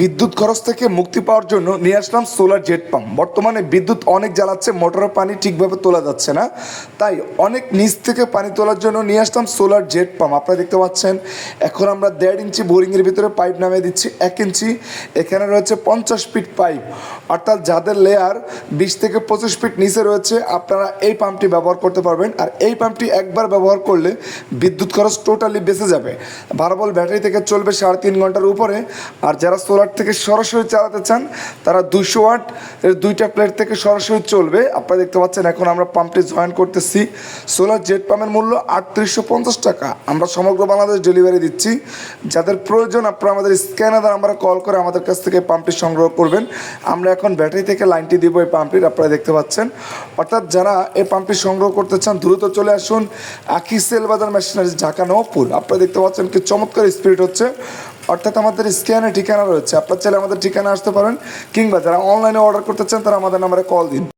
বিদ্যুৎ খরচ থেকে মুক্তি পাওয়ার জন্য নিয়ে আসলাম সোলার জেট পাম্প বর্তমানে বিদ্যুৎ অনেক জ্বালাচ্ছে, মোটরের পানি ঠিকভাবে তোলা যাচ্ছে না। তাই অনেক নিচ থেকে পানি তোলার জন্য নিয়ে আসলাম সোলার জেট পাম্প আপনারা দেখতে পাচ্ছেন, এখন আমরা দেড় ইঞ্চি বোরিংয়ের ভিতরে পাইপ নামিয়ে দিচ্ছি, এক ইঞ্চি। এখানে রয়েছে পঞ্চাশ ফিট পাইপ অর্থাৎ যাদের লেয়ার বিশ থেকে পঁচিশ ফিট নিচে রয়েছে, আপনারা এই পাম্পটি ব্যবহার করতে পারবেন। আর এই পাম্পটি একবার ব্যবহার করলে বিদ্যুৎ খরচ টোটালি বেঁচে যাবে। বারো বল ব্যাটারি থেকে চলবে সাড়ে তিন ঘণ্টার উপরে। আর যারা সোলার থেকে সরাসরি চালাতে চান, তারা দুশো ওয়াট এর দুইটা প্লেট থেকে সরাসরি চলবে। আপনারা দেখতে পাচ্ছেন, এখন আমরা পাম্পটি জয়েন করতেছি। সোলার জেট পাম্পের মূল্য আটত্রিশশো পঞ্চাশ টাকা। আমরা সমগ্র বাংলাদেশ ডেলিভারি দিচ্ছি। যাদের প্রয়োজন, আপনারা আমাদের স্ক্যানার আমরা কল করে আমাদের কাছ থেকে পাম্পটি সংগ্রহ করবেন। আমরা এখন ব্যাটারি থেকে লাইনটি দিব এই পাম্পটির, আপনারা দেখতে পাচ্ছেন। অর্থাৎ যারা এই পাম্পটি সংগ্রহ করতে চান, দ্রুত চলে আসুন। আখি সেল বাজার মেশিনারি, ঢাকা নবপুর। আপনারা দেখতে পাচ্ছেন কি চমৎকার স্পিড হচ্ছে। অর্থাৎ আমাদের স্ক্যানে ঠিকানা রয়েছে। আপনার চাইলে আমাদের ঠিকানা আসতে পারেন, কিংবা যারা অনলাইনে অর্ডার করতে চান, তারা আমাদের নাম্বারে কল দিন।